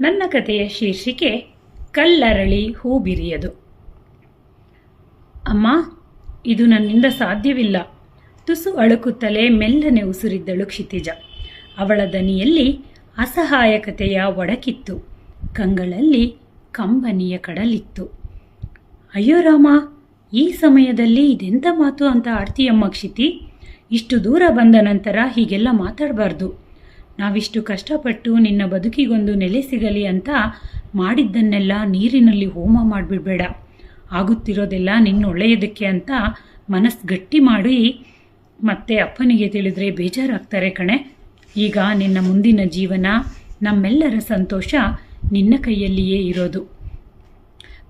ನನ್ನ ಕಥೆಯ ಶೀರ್ಷಿಕೆ ಕಲ್ಲರಳಿ ಹೂ ಬಿರಿಯದು ಅಮ್ಮ, ಇದು ನನ್ನಿಂದ ಸಾಧ್ಯವಿಲ್ಲ. ತುಸು ಅಳುಕುತ್ತಲೇ ಮೆಲ್ಲನೆ ಉಸುರಿದ್ದಳು ಕ್ಷಿತಿಜ. ಅವಳ ದನಿಯಲ್ಲಿ ಅಸಹಾಯಕತೆಯ ಒಡಕಿತ್ತು. ಕಂಗಳಲ್ಲಿ ಕಂಬನಿಯ ಕಡಲಿತ್ತು. ಅಯ್ಯೋ ರಾಮ, ಈ ಸಮಯದಲ್ಲಿ ಇದೆಂಥ ಮಾತು ಅಂತ ಆಡ್ತೀಯಮ್ಮ ಕ್ಷಿತಿ? ಇಷ್ಟು ದೂರ ಬಂದ ನಂತರ ಹೀಗೆಲ್ಲ ಮಾತಾಡಬಾರ್ದು. ನಾವಿಷ್ಟು ಕಷ್ಟಪಟ್ಟು ನಿನ್ನ ಬದುಕಿಗೊಂದು ನೆಲೆ ಸಿಗಲಿ ಅಂತ ಮಾಡಿದ್ದನ್ನೆಲ್ಲ ನೀರಿನಲ್ಲಿ ಹೋಮ ಮಾಡಿಬಿಡ್ಬೇಡ. ಆಗುತ್ತಿರೋದೆಲ್ಲ ನಿನ್ನ ಒಳ್ಳೆಯದಕ್ಕೆ ಅಂತ ಮನಸ್ಸು ಗಟ್ಟಿ ಮಾಡಿ ಮತ್ತೆ ಅಪ್ಪನಿಗೆ ತಿಳಿದ್ರೆ ಬೇಜಾರಾಗ್ತಾರೆ ಕಣೆ. ಈಗ ನಿನ್ನ ಮುಂದಿನ ಜೀವನ ನಮ್ಮೆಲ್ಲರ ಸಂತೋಷ ನಿನ್ನ ಕೈಯಲ್ಲಿಯೇ ಇರೋದು.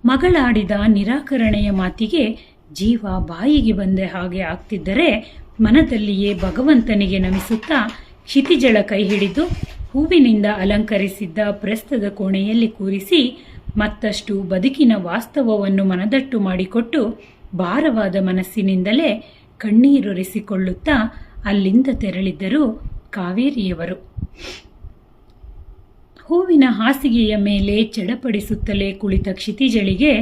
ಮಗಳಾಡಿದ ನಿರಾಕರಣೆಯ ಮಾತಿಗೆ ಜೀವ ಬಾಯಿಗೆ ಬಂದೆ ಹಾಗೆ ಆಗ್ತಿದ್ದರೆ ಮನದಲ್ಲಿಯೇ ಭಗವಂತನಿಗೆ ನಮಿಸುತ್ತಾ ಕ್ಷಿತಿಜಳ ಕೈ ಹಿಡಿದು ಹೂವಿನಿಂದ ಅಲಂಕರಿಸಿದ್ದ ಪ್ರಸ್ತದ ಕೋಣೆಯಲ್ಲಿ ಕೂರಿಸಿ ಮತ್ತಷ್ಟು ಬದುಕಿನ ವಾಸ್ತವವನ್ನು ಮನದಟ್ಟು ಮಾಡಿಕೊಟ್ಟು ಭಾರವಾದ ಮನಸ್ಸಿನಿಂದಲೇ ಕಣ್ಣೀರೊರೆಸಿಕೊಳ್ಳುತ್ತಾ ಅಲ್ಲಿಂದ ತೆರಳಿದ್ದರು ಕಾವೇರಿಯವರು. ಹೂವಿನ ಹಾಸಿಗೆಯ ಮೇಲೆ ಚಡಪಡಿಸುತ್ತಲೇ ಕುಳಿತ ಕ್ಷಿತಿಜಳಿಗೆ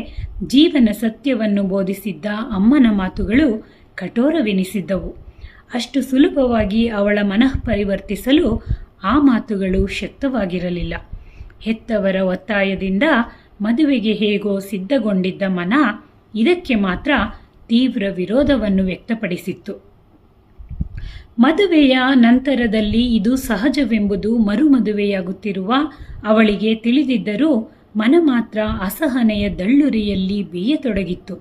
ಜೀವನ ಸತ್ಯವನ್ನು ಬೋಧಿಸಿದ್ದ ಅಮ್ಮನ ಮಾತುಗಳು ಕಠೋರವೆನಿಸಿದ್ದವು. ಅಷ್ಟು ಸುಲಭವಾಗಿ ಅವಳ ಮನಃ ಪರಿವರ್ತಿಸಲು ಆ ಮಾತುಗಳು ಶಕ್ತವಾಗಿರಲಿಲ್ಲ. ಹೆತ್ತವರ ಒತ್ತಾಯದಿಂದ ಮದುವೆಗೆ ಹೇಗೋ ಸಿದ್ಧಗೊಂಡಿದ್ದ ಮನ ಇದಕ್ಕೆ ಮಾತ್ರ ತೀವ್ರ ವಿರೋಧವನ್ನು ವ್ಯಕ್ತಪಡಿಸಿತ್ತು. ಮದುವೆಯ ನಂತರದಲ್ಲಿ ಇದು ಸಹಜವೆಂಬುದು ಮರುಮದುವೆಯಾಗುತ್ತಿರುವ ಅವಳಿಗೆ ತಿಳಿದಿದ್ದರೂ ಮನ ಮಾತ್ರ ಅಸಹನೆಯ ದಳ್ಳುರಿಯಲ್ಲಿ ಬೇಯತೊಡಗಿತ್ತು.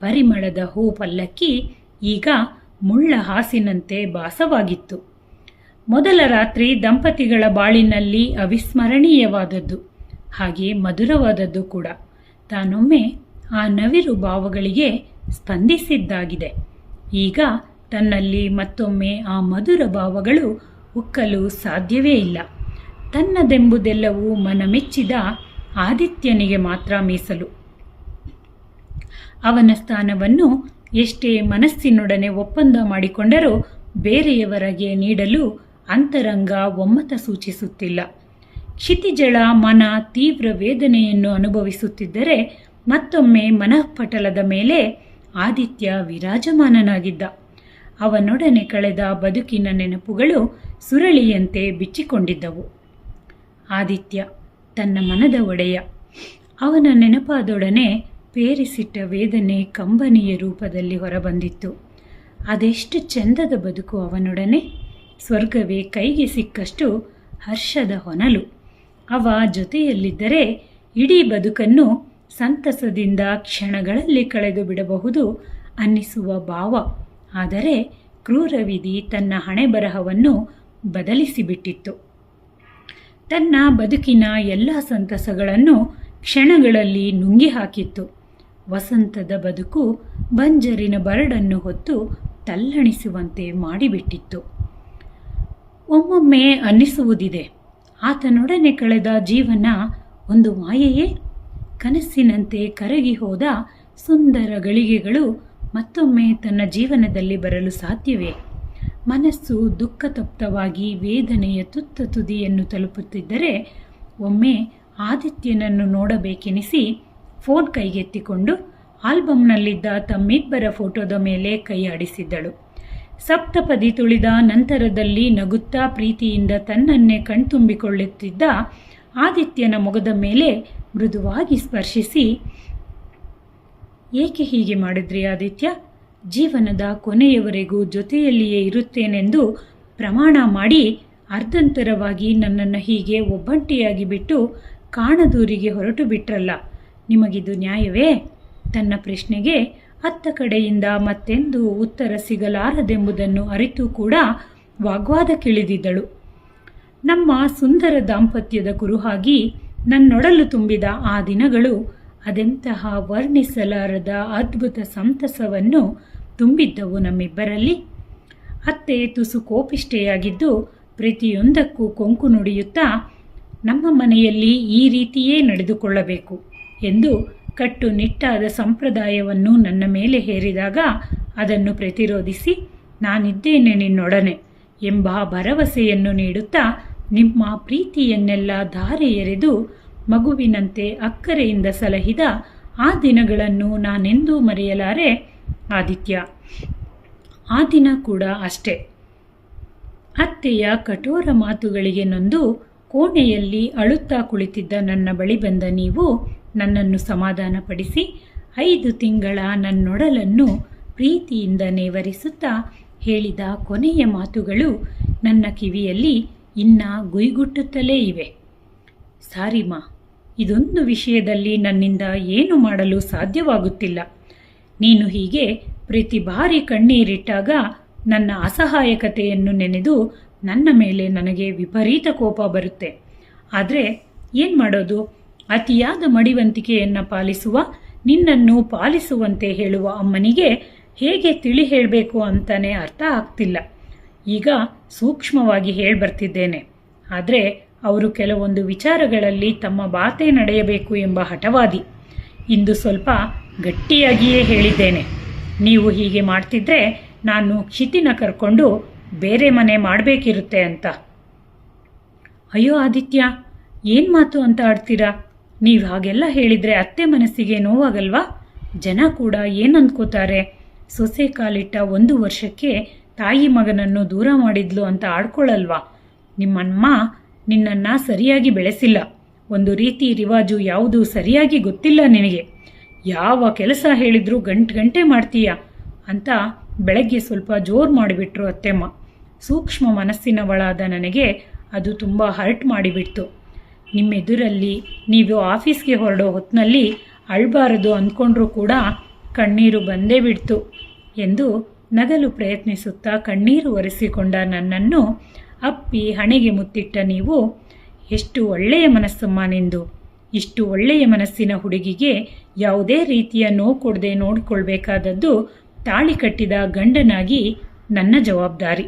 ಪರಿಮಳದ ಹೂ ಪಲ್ಲಕ್ಕಿ ಈಗ ಮುಳ್ಳ ಹಾಸಿನಂತೆ ಭಾಸವಾಗಿತ್ತು. ಮೊದಲ ರಾತ್ರಿ ದಂಪತಿಗಳ ಬಾಳಿನಲ್ಲಿ ಅವಿಸ್ಮರಣೀಯವಾದದ್ದು ಹಾಗೆ ಮಧುರವಾದದ್ದು ಕೂಡ. ತಾನೊಮ್ಮೆ ಆ ನವಿರು ಭಾವಗಳಿಗೆ ಸ್ಪಂದಿಸಿದ್ದಾಗಿದೆ. ಈಗ ತನ್ನಲ್ಲಿ ಮತ್ತೊಮ್ಮೆ ಆ ಮಧುರ ಭಾವಗಳು ಉಕ್ಕಲು ಸಾಧ್ಯವೇ ಇಲ್ಲ. ತನ್ನದೆಂಬುದೆಲ್ಲವೂ ಮನಮೆಚ್ಚಿದ ಆದಿತ್ಯನಿಗೆ ಮಾತ್ರ ಮೀಸಲು. ಅವನ ಸ್ಥಾನವನ್ನು ಎಷ್ಟೇ ಮನಸ್ಸಿನೊಡನೆ ಒಪ್ಪಂದ ಮಾಡಿಕೊಂಡರೂ ಬೇರೆಯವರಿಗೆ ನೀಡಲು ಅಂತರಂಗ ಒಮ್ಮತ ಸೂಚಿಸುತ್ತಿಲ್ಲ. ಕ್ಷಿತಿಜಳ ಮನ ತೀವ್ರ ವೇದನೆಯನ್ನು ಅನುಭವಿಸುತ್ತಿದ್ದರೆ ಮತ್ತೊಮ್ಮೆ ಮನಃಪಟಲದ ಮೇಲೆ ಆದಿತ್ಯ ವಿರಾಜಮಾನನಾಗಿದ್ದ. ಅವನೊಡನೆ ಕಳೆದ ಬದುಕಿನ ನೆನಪುಗಳು ಸುರಳಿಯಂತೆ ಬಿಚ್ಚಿಕೊಂಡಿದ್ದವು. ಆದಿತ್ಯ ತನ್ನ ಮನದ ಒಡೆಯ. ಅವನ ನೆನಪಾದೊಡನೆ ಪೇರಿಸಿಟ್ಟ ವೇದನೆ ಕಂಬನಿಯ ರೂಪದಲ್ಲಿ ಹೊರಬಂದಿತ್ತು. ಅದೆಷ್ಟು ಚಂದದ ಬದುಕು ಅವನೊಡನೆ? ಸ್ವರ್ಗವೇ ಕೈಗೆ ಸಿಕ್ಕಷ್ಟು ಹರ್ಷದ ಹೊನಲು. ಅವ ಜೊತೆಯಲ್ಲಿದ್ದರೆ ಇಡೀ ಬದುಕನ್ನು ಸಂತಸದಿಂದ ಕ್ಷಣಗಳಲ್ಲಿ ಕಳೆದು ಬಿಡಬಹುದು ಅನ್ನಿಸುವ ಭಾವ. ಆದರೆ ಕ್ರೂರವಿಧಿ ತನ್ನ ಹಣೆ ಬರಹವನ್ನು ಬದಲಿಸಿಬಿಟ್ಟಿತ್ತು. ತನ್ನ ಬದುಕಿನ ಎಲ್ಲ ಸಂತಸಗಳನ್ನು ಕ್ಷಣಗಳಲ್ಲಿ ನುಂಗಿ ಹಾಕಿತ್ತು ವಸಂತದ ಬದುಕು ಬಂಜರಿನ ಬರಡನ್ನು ಹೊತ್ತು ತಲ್ಲಣಿಸುವಂತೆ ಮಾಡಿಬಿಟ್ಟಿತ್ತು. ಒಮ್ಮೊಮ್ಮೆ ಅನ್ನಿಸುವುದಿದೆ, ಆತನೊಡನೆ ಕಳೆದ ಜೀವನ ಒಂದು ಮಾಯೆಯೇ? ಕನಸಿನಂತೆ ಕರಗಿ ಹೋದ ಸುಂದರ ಗಳಿಗೆಗಳು ಮತ್ತೊಮ್ಮೆ ತನ್ನ ಜೀವನದಲ್ಲಿ ಬರಲು ಸಾಧ್ಯವೇ? ಮನಸ್ಸು ದುಃಖತಪ್ತವಾಗಿ ವೇದನೆಯ ತುತ್ತ ತುದಿಯನ್ನು ತಲುಪುತ್ತಿದ್ದರೆ ಒಮ್ಮೆ ಆದಿತ್ಯನನ್ನು ನೋಡಬೇಕೆನಿಸಿ ಫೋನ್ ಕೈಗೆತ್ತಿಕೊಂಡು ಆಲ್ಬಮ್ನಲ್ಲಿದ್ದ ತಮ್ಮಿಬ್ಬರ ಫೋಟೋದ ಮೇಲೆ ಕೈ ಆಡಿಸಿದ್ದಳು. ಸಪ್ತಪದಿ ತುಳಿದ ನಂತರದಲ್ಲಿ ನಗುತ್ತಾ ಪ್ರೀತಿಯಿಂದ ತನ್ನನ್ನೇ ಕಣ್ತುಂಬಿಕೊಳ್ಳುತ್ತಿದ್ದ ಆದಿತ್ಯನ ಮೊಗದ ಮೇಲೆ ಮೃದುವಾಗಿ ಸ್ಪರ್ಶಿಸಿ, ಏಕೆ ಹೀಗೆ ಮಾಡಿದ್ರಿ ಆದಿತ್ಯ? ಜೀವನದ ಕೊನೆಯವರೆಗೂ ಜೊತೆಯಲ್ಲಿಯೇ ಇರುತ್ತೇನೆಂದು ಪ್ರಮಾಣ ಮಾಡಿ ಅರ್ಧಂತರವಾಗಿ ನನ್ನನ್ನು ಹೀಗೆ ಒಬ್ಬಂಟಿಯಾಗಿ ಬಿಟ್ಟು ಕಾಣದೂರಿಗೆ ಹೊರಟು ಬಿಟ್ರಲ್ಲ. ನಿಮಗಿದು ನ್ಯಾಯವೇ? ತನ್ನ ಪ್ರಶ್ನೆಗೆ ಅತ್ತ ಕಡೆಯಿಂದ ಮತ್ತೆಂದು ಉತ್ತರ ಸಿಗಲಾರದೆಂಬುದನ್ನು ಅರಿತು ಕೂಡ ವಾಗ್ವಾದಕ್ಕಿಳಿದಿದ್ದಳು ನಮ್ಮ ಸುಂದರ ದಾಂಪತ್ಯದ ಕುರುಹಾಗಿ ನನ್ನೊಡಲು ತುಂಬಿದ ಆ ದಿನಗಳು ಅದೆಂತಹ ವರ್ಣಿಸಲಾರದ ಅದ್ಭುತ ಸಂತಸವನ್ನು ತುಂಬಿದ್ದವು ನಮ್ಮಿಬ್ಬರಲ್ಲಿ. ಅತ್ತೆ ತುಸು ಕೋಪಿಷ್ಠೆಯಾಗಿದ್ದು ಪ್ರತಿಯೊಂದಕ್ಕೂ ಕೊಂಕು ನುಡಿಯುತ್ತಾ ನಮ್ಮ ಮನೆಯಲ್ಲಿ ಈ ರೀತಿಯೇ ನಡೆದುಕೊಳ್ಳಬೇಕು. ಎಂದು ಕಟ್ಟುನಿಟ್ಟಾದ ಸಂಪ್ರದಾಯವನ್ನು ನನ್ನ ಮೇಲೆ ಹೇರಿದಾಗ ಅದನ್ನು ಪ್ರತಿರೋಧಿಸಿ ನಾನಿದ್ದೇನೆ ನಿನ್ನೊಡನೆ ಎಂಬ ಭರವಸೆಯನ್ನು ನೀಡುತ್ತಾ ನಿಮ್ಮ ಪ್ರೀತಿಯನ್ನೆಲ್ಲ ಧಾರೆ ಎರೆದು ಮಗುವಿನಂತೆ ಅಕ್ಕರೆಯಿಂದ ಸಲಹಿದ ಆ ದಿನಗಳನ್ನು ನಾನೆಂದೂ ಮರೆಯಲಾರೆ, ಆದಿತ್ಯ. ಆ ದಿನ ಕೂಡ ಅಷ್ಟೆ. ಅತ್ತೆಯ ಕಠೋರ ಮಾತುಗಳಿಗೆ ನೊಂದು ಕೋಣೆಯಲ್ಲಿ ಅಳುತ್ತಾ ಕುಳಿತಿದ್ದ ನನ್ನ ಬಳಿ ಬಂದ ನೀವು ನನ್ನನ್ನು ಸಮಾಧಾನಪಡಿಸಿ ಐದು ತಿಂಗಳ ನನ್ನೊಡಲನ್ನು ಪ್ರೀತಿಯಿಂದ ನೇವರಿಸುತ್ತಾ ಹೇಳಿದ ಕೊನೆಯ ಮಾತುಗಳು ನನ್ನ ಕಿವಿಯಲ್ಲಿ ಇನ್ನ ಗುಯ್ಗುಟ್ಟುತ್ತಲೇ ಇವೆ. ಸಾರಿಮ ಇದೊಂದು ವಿಷಯದಲ್ಲಿ ನನ್ನಿಂದ ಏನು ಮಾಡಲು ಸಾಧ್ಯವಾಗುತ್ತಿಲ್ಲ. ನೀನು ಹೀಗೆ ಪ್ರತಿ ಬಾರಿ ಕಣ್ಣೀರಿಟ್ಟಾಗ ನನ್ನ ಅಸಹಾಯಕತೆಯನ್ನು ನೆನೆದು ನನ್ನ ಮೇಲೆ ನನಗೆ ವಿಪರೀತ ಕೋಪ ಬರುತ್ತೆ. ಆದರೆ ಏನು ಮಾಡೋದು? ಅತಿಯಾದ ಮಡಿವಂತಿಕೆಯನ್ನು ಪಾಲಿಸುವ, ನಿನ್ನನ್ನು ಪಾಲಿಸುವಂತೆ ಹೇಳುವ ಅಮ್ಮನಿಗೆ ಹೇಗೆ ತಿಳಿ ಹೇಳಬೇಕು ಅಂತಾನೆ ಅರ್ಥ ಆಗ್ತಿಲ್ಲ. ಈಗ ಸೂಕ್ಷ್ಮವಾಗಿ ಹೇಳ್ಬರ್ತಿದ್ದೇನೆ ಆದರೆ ಅವರು ಕೆಲವೊಂದು ವಿಚಾರಗಳಲ್ಲಿ ತಮ್ಮ ಬಾತೆ ನಡೆಯಬೇಕು ಎಂಬ ಹಠವಾದಿ. ಇಂದು ಸ್ವಲ್ಪ ಗಟ್ಟಿಯಾಗಿಯೇ ಹೇಳಿದ್ದೇನೆ. ನೀವು ಹೀಗೆ ಮಾಡ್ತಿದ್ರೆ ನಾನು ಕ್ಷಿತಿನ ಕರ್ಕೊಂಡು ಬೇರೆ ಮನೆ ಮಾಡಬೇಕಿರುತ್ತೆ ಅಂತ. ಅಯ್ಯೋ ಆದಿತ್ಯ, ಏನು ಮಾತು ಅಂತ ಆಡ್ತೀರಾ? ನೀವು ಹಾಗೆಲ್ಲ ಹೇಳಿದರೆ ಅತ್ತೆ ಮನಸ್ಸಿಗೆ ನೋವಾಗಲ್ವಾ? ಜನ ಕೂಡ ಏನು ಅಂದ್ಕೋತಾರೆ? ಸೊಸೆ ಕಾಲಿಟ್ಟ ಒಂದು ವರ್ಷಕ್ಕೆ ತಾಯಿ ಮಗನನ್ನು ದೂರ ಮಾಡಿದ್ಲು ಅಂತ ಆಡ್ಕೊಳ್ಳಲ್ವಾ ನಿಮ್ಮಮ್ಮ ನಿನ್ನನ್ನು ಸರಿಯಾಗಿ ಬೆಳೆಸಿಲ್ಲ. ಒಂದು ರೀತಿ ರಿವಾಜು ಯಾವುದು ಸರಿಯಾಗಿ ಗೊತ್ತಿಲ್ಲ ನಿನಗೆ. ಯಾವ ಕೆಲಸ ಹೇಳಿದರೂ ಗಂಟು ಗಂಟೆ ಮಾಡ್ತೀಯ? ಅಂತ ಬೆಳಗ್ಗೆ ಸ್ವಲ್ಪ ಜೋರು ಮಾಡಿಬಿಟ್ರು ಅತ್ತೆಮ್ಮ. ಸೂಕ್ಷ್ಮ ಮನಸ್ಸಿನವಳಾದ ನನಗೆ ಅದು ತುಂಬ ಹರ್ಟ್ ಮಾಡಿಬಿಡ್ತು. ನಿಮ್ಮೆದುರಲ್ಲಿ ನೀವು ಆಫೀಸ್ಗೆ ಹೊರಡೋ ಹೊತ್ತಿನಲ್ಲಿ ಅಳಬಾರದು ಅಂದ್ಕೊಂಡ್ರೂ ಕೂಡ ಕಣ್ಣೀರು ಬಂದೇ ಬಿಡ್ತು ಎಂದು ನಗಲು ಪ್ರಯತ್ನಿಸುತ್ತಾ ಕಣ್ಣೀರು ಒರೆಸಿಕೊಂಡ ನನ್ನನ್ನು ಅಪ್ಪಿ ಹಣೆಗೆ ಮುತ್ತಿಟ್ಟ ನೀವು, ಎಷ್ಟು ಒಳ್ಳೆಯ ಮನಸ್ಸಮ್ಮ ನಿಂದು. ಇಷ್ಟು ಒಳ್ಳೆಯ ಮನಸ್ಸಿನ ಹುಡುಗಿಗೆ ಯಾವುದೇ ರೀತಿಯ ನೋವು ಕೊಡದೆ ನೋಡಿಕೊಳ್ಬೇಕಾದದ್ದು ತಾಳಿ ಕಟ್ಟಿದ ಗಂಡನಾಗಿ ನನ್ನ ಜವಾಬ್ದಾರಿ.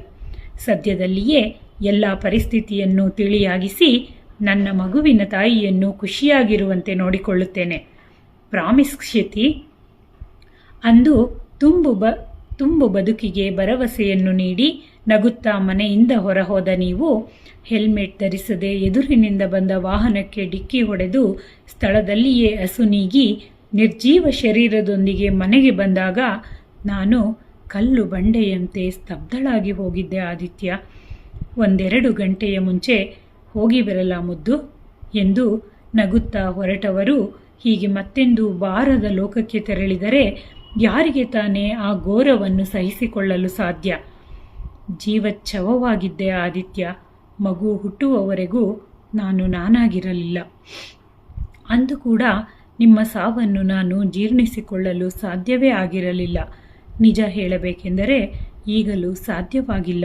ಸದ್ಯದಲ್ಲಿಯೇ ಎಲ್ಲ ಪರಿಸ್ಥಿತಿಯನ್ನು ತಿಳಿಯಾಗಿಸಿ ನನ್ನ ಮಗುವಿನ ತಾಯಿಯನ್ನು ಖುಷಿಯಾಗಿರುವಂತೆ ನೋಡಿಕೊಳ್ಳುತ್ತೇನೆ. ಪ್ರಾಮಿಸ್ ಕ್ಷಿತಿ ಅಂದು ತುಂಬು ಬ, ತುಂಬು ಬದುಕಿಗೆ ಭರವಸೆಯನ್ನು ನೀಡಿ ನಗುತ್ತಾ ಮನೆಯಿಂದ ಹೊರಹೋದ ನೀವು, ಹೆಲ್ಮೆಟ್ ಧರಿಸದೆ ಎದುರಿನಿಂದ ಬಂದ ವಾಹನಕ್ಕೆ ಡಿಕ್ಕಿ ಹೊಡೆದು ಸ್ಥಳದಲ್ಲಿಯೇ ಅಸುನೀಗಿ ನಿರ್ಜೀವ ಶರೀರದೊಂದಿಗೆ ಮನೆಗೆ ಬಂದಾಗ ನಾನು ಕಲ್ಲು ಬಂಡೆಯಂತೆ ಸ್ತಬ್ಧಳಾಗಿ ಹೋಗಿದ್ದೆ ಆದಿತ್ಯ. ಒಂದೆರಡು ಗಂಟೆಯ ಮುಂಚೆ ಹೋಗಿ ಬರಲ್ಲ ಮುದ್ದು ಎಂದು ನಗುತ್ತಾ ಹೊರಟವರು, ಹೀಗೆ ಮತ್ತೆಂದು ಬಾರದ ಲೋಕಕ್ಕೆ ತೆರಳಿದರೆ ಯಾರಿಗೆ ತಾನೇ ಆ ಘೋರವನ್ನು ಸಹಿಸಿಕೊಳ್ಳಲು ಸಾಧ್ಯ? ಜೀವಚ್ಛವವಾಗಿದ್ದೆ ಆದಿತ್ಯ, ಮಗು ಹುಟ್ಟುವವರೆಗೂ ನಾನು ನಾನಾಗಿರಲಿಲ್ಲ. ಅಂದು ಕೂಡ ನಿಮ್ಮ ಸಾವನ್ನು ನಾನು ಜೀರ್ಣಿಸಿಕೊಳ್ಳಲು ಸಾಧ್ಯವೇ ಆಗಿರಲಿಲ್ಲ. ನಿಜ ಹೇಳಬೇಕೆಂದರೆ ಈಗಲೂ ಸಾಧ್ಯವಾಗಿಲ್ಲ.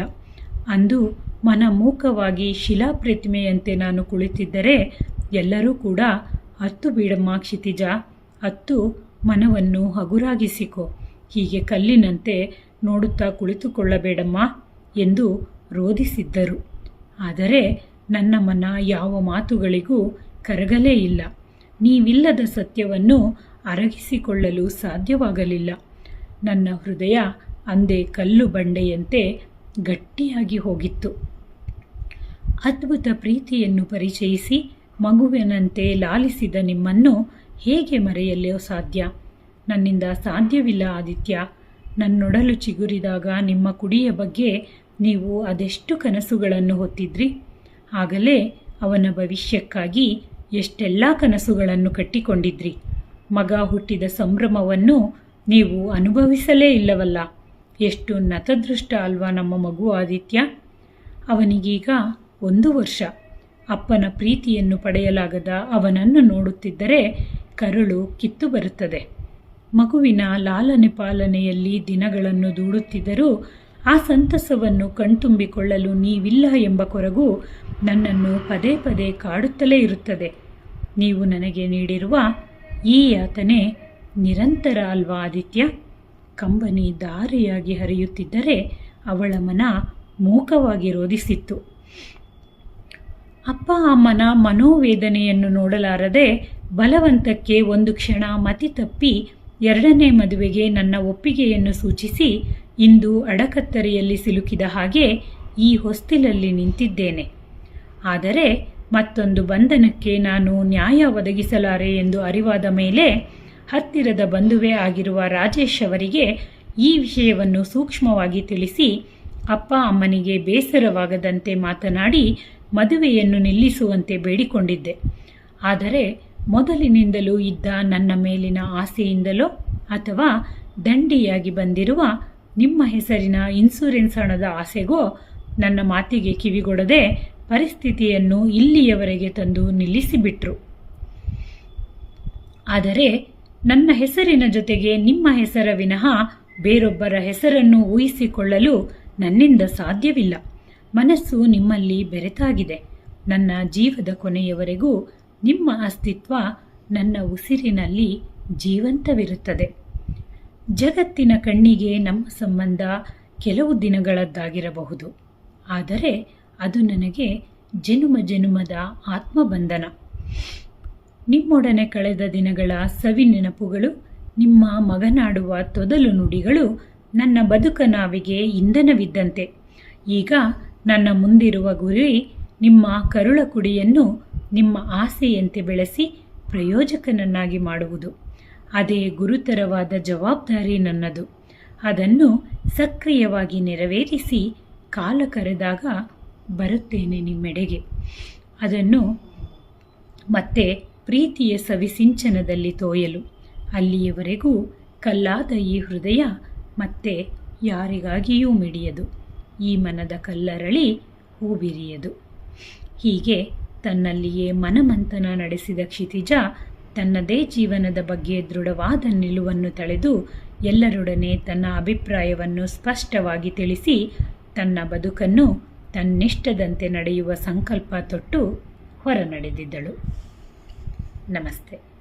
ಅಂದು ಮನಮೂಕವಾಗಿ ಶಿಲಾಪ್ರತಿಮೆಯಂತೆ ನಾನು ಕುಳಿತಿದ್ದರೆ ಎಲ್ಲರೂ ಕೂಡ ಹತ್ತು ಬೀಡಮ್ಮ ಕ್ಷಿತಿಜ ಹತ್ತು ಮನವನ್ನು ಹಗುರಾಗಿಸಿಕೊ, ಹೀಗೆ ಕಲ್ಲಿನಂತೆ ನೋಡುತ್ತಾ ಕುಳಿತುಕೊಳ್ಳಬೇಡಮ್ಮ ಎಂದು ರೋಧಿಸಿದ್ದರು. ಆದರೆ ನನ್ನ ಮನ ಯಾವ ಮಾತುಗಳಿಗೂ ಕರಗಲೇ ಇಲ್ಲ. ನೀವಿಲ್ಲದ ಸತ್ಯವನ್ನು ಅರಗಿಸಿಕೊಳ್ಳಲು ಸಾಧ್ಯವಾಗಲಿಲ್ಲ. ನನ್ನ ಹೃದಯ ಅಂದೇ ಕಲ್ಲು ಬಂಡೆಯಂತೆ ಗಟ್ಟಿಯಾಗಿ ಹೋಗಿತ್ತು. ಅದ್ಭುತ ಪ್ರೀತಿಯನ್ನು ಪರಿಚಯಿಸಿ ಮಗುವಿನಂತೆ ಲಾಲಿಸಿದ ನಿಮ್ಮನ್ನು ಹೇಗೆ ಮರೆಯಲು ಸಾಧ್ಯ? ನನ್ನಿಂದ ಸಾಧ್ಯವಿಲ್ಲ ಆದಿತ್ಯ. ನನ್ನೊಡಲು ಚಿಗುರಿದಾಗ ನಿಮ್ಮ ಕುಡಿಯ ಬಗ್ಗೆ ನೀವು ಅದೆಷ್ಟು ಕನಸುಗಳನ್ನು ಹೊತ್ತಿದ್ರಿ? ಆಗಲೇ ಅವನ ಭವಿಷ್ಯಕ್ಕಾಗಿ ಎಷ್ಟೆಲ್ಲ ಕನಸುಗಳನ್ನು ಕಟ್ಟಿಕೊಂಡಿದ್ರಿ? ಮಗ ಹುಟ್ಟಿದ ಸಂಭ್ರಮವನ್ನು ನೀವು ಅನುಭವಿಸಲೇ ಇಲ್ಲವಲ್ಲ? ಎಷ್ಟು ನತದೃಷ್ಟ ಅಲ್ವಾ ನಮ್ಮ ಮಗು ಆದಿತ್ಯ? ಅವನಿಗೀಗ ಒಂದು ವರ್ಷ. ಅಪ್ಪನ ಪ್ರೀತಿಯನ್ನು ಪಡೆಯಲಾಗದ ಅವನನ್ನು ನೋಡುತ್ತಿದ್ದರೆ ಕರುಳು ಕಿತ್ತು ಬರುತ್ತದೆ. ಮಗುವಿನ ಲಾಲನೆ ಪಾಲನೆಯಲ್ಲಿ ದಿನಗಳನ್ನು ದೂಡುತ್ತಿದ್ದರೂ ಆ ಸಂತಸವನ್ನು ಕಣ್ತುಂಬಿಕೊಳ್ಳಲು ನೀವಿಲ್ಲ ಎಂಬ ಕೊರಗು ನನ್ನನ್ನು ಪದೇ ಪದೇ ಕಾಡುತ್ತಲೇ ಇರುತ್ತದೆ. ನೀವು ನನಗೆ ನೀಡಿರುವ ಈ ಯಾತನೆ ನಿರಂತರ ಅಲ್ವಾ ಆದಿತ್ಯ? ಕಂಬನಿ ದಾರಿಯಾಗಿ ಹರಿಯುತ್ತಿದ್ದರೆ ಅವಳ ಮನ ಮೂಕವಾಗಿ ರೋಧಿಸಿತ್ತು. ಅಪ್ಪ ಅಮ್ಮನ ಮನೋವೇದನೆಯನ್ನು ನೋಡಲಾರದೆ ಬಲವಂತಕ್ಕೆ ಒಂದು ಕ್ಷಣ ಮತಿ ತಪ್ಪಿ ಎರಡನೇ ಮದುವೆಗೆ ನನ್ನ ಒಪ್ಪಿಗೆಯನ್ನು ಸೂಚಿಸಿ ಇಂದು ಅಡಕತ್ತರಿಯಲ್ಲಿ ಸಿಲುಕಿದ ಹಾಗೆ ಈ ಹೊಸ್ತಿಲಲ್ಲಿ ನಿಂತಿದ್ದೇನೆ. ಆದರೆ ಮತ್ತೊಂದು ಬಂಧನಕ್ಕೆ ನಾನು ನ್ಯಾಯ ಒದಗಿಸಲಾರೆ ಎಂದು ಅರಿವಾದ ಮೇಲೆ ಹತ್ತಿರದ ಬಂಧುವೇ ಆಗಿರುವ ರಾಜೇಶ್ ಅವರಿಗೆ ಈ ವಿಷಯವನ್ನು ಸೂಕ್ಷ್ಮವಾಗಿ ತಿಳಿಸಿ ಅಪ್ಪ ಅಮ್ಮನಿಗೆ ಬೇಸರವಾಗದಂತೆ ಮಾತನಾಡಿ ಮದುವೆಯನ್ನು ನಿಲ್ಲಿಸುವಂತೆ ಬೇಡಿಕೊಂಡಿದ್ದೆ. ಆದರೆ ಮೊದಲಿನಿಂದಲೂ ಇದ್ದ ನನ್ನ ಮೇಲಿನ ಆಸೆಯಿಂದಲೋ ಅಥವಾ ದಂಡಿಯಾಗಿ ಬಂದಿರುವ ನಿಮ್ಮ ಹೆಸರಿನ ಇನ್ಸೂರೆನ್ಸ್ ಹಣದ ಆಸೆಗೋ ನನ್ನ ಮಾತಿಗೆ ಕಿವಿಗೊಡದೆ ಪರಿಸ್ಥಿತಿಯನ್ನು ಇಲ್ಲಿಯವರೆಗೆ ತಂದು ನಿಲ್ಲಿಸಿಬಿಟ್ರು. ಆದರೆ ನನ್ನ ಹೆಸರಿನ ಜೊತೆಗೆ ನಿಮ್ಮ ಹೆಸರ ವಿನಃ ಬೇರೊಬ್ಬರ ಹೆಸರನ್ನು ಊಹಿಸಿಕೊಳ್ಳಲು ನನ್ನಿಂದ ಸಾಧ್ಯವಿಲ್ಲ. ಮನಸ್ಸು ನಿಮ್ಮಲ್ಲಿ ಬೆರೆತಾಗಿದೆ. ನನ್ನ ಜೀವದ ಕೊನೆಯವರೆಗೂ ನಿಮ್ಮ ಅಸ್ತಿತ್ವ ನನ್ನ ಉಸಿರಿನಲ್ಲಿ ಜೀವಂತವಿರುತ್ತದೆ. ಜಗತ್ತಿನ ಕಣ್ಣಿಗೆ ನಮ್ಮ ಸಂಬಂಧ ಕೆಲವು ದಿನಗಳದ್ದಾಗಿರಬಹುದು. ಆದರೆ ಅದು ನನಗೆ ಜನುಮ ಜನುಮದ ಆತ್ಮಬಂಧನ. ನಿಮ್ಮೊಡನೆ ಕಳೆದ ದಿನಗಳ ಸವಿ ನೆನಪುಗಳು, ನಿಮ್ಮ ಮಗನಾಡುವ ತೊದಲು ನುಡಿಗಳು ನನ್ನ ಬದುಕನಾವಿಗೆ ಇಂಧನವಿದ್ದಂತೆ. ಈಗ ನನ್ನ ಮುಂದಿರುವ ಗುರಿ ನಿಮ್ಮ ಕರುಳ ಕುಡಿಯನ್ನು ನಿಮ್ಮ ಆಸೆಯಂತೆ ಬೆಳೆಸಿ ಪ್ರಯೋಜಕನನ್ನಾಗಿ ಮಾಡುವುದು. ಅದೇ ಗುರುತರವಾದ ಜವಾಬ್ದಾರಿ ನನ್ನದು. ಅದನ್ನು ಸಕ್ರಿಯವಾಗಿ ನೆರವೇರಿಸಿ ಕಾಲ ಕರೆದಾಗ ಬರುತ್ತೇನೆ ನಿಮ್ಮೆಡೆಗೆ. ಅದನ್ನು ಮತ್ತೆ ಪ್ರೀತಿಯ ಸವಿಸಿಂಚನದಲ್ಲಿ ತೋಯಲು. ಅಲ್ಲಿಯವರೆಗೂ ಕಲ್ಲಾದ ಈ ಹೃದಯ ಮತ್ತೆ ಯಾರಿಗಾಗಿಯೂ ಮಿಡಿಯದು. ಈ ಮನದ ಕಲ್ಲರಳಿ ಹೂಬಿರಿಯದು. ಹೀಗೆ ತನ್ನಲ್ಲಿಯೇ ಮನಮಂಥನ ನಡೆಸಿದ ಕ್ಷಿತಿಜ ತನ್ನದೇ ಜೀವನದ ಬಗ್ಗೆ ದೃಢವಾದ ನಿಲುವನ್ನು ತಳೆದು ಎಲ್ಲರೊಡನೆ ತನ್ನ ಅಭಿಪ್ರಾಯವನ್ನು ಸ್ಪಷ್ಟವಾಗಿ ತಿಳಿಸಿ ತನ್ನ ಬದುಕನ್ನು ತನ್ನಿಷ್ಟದಂತೆ ನಡೆಯುವ ಸಂಕಲ್ಪ ತೊಟ್ಟು ಹೊರ ನಡೆದಿದ್ದಳು ನಮಸ್ತೆ.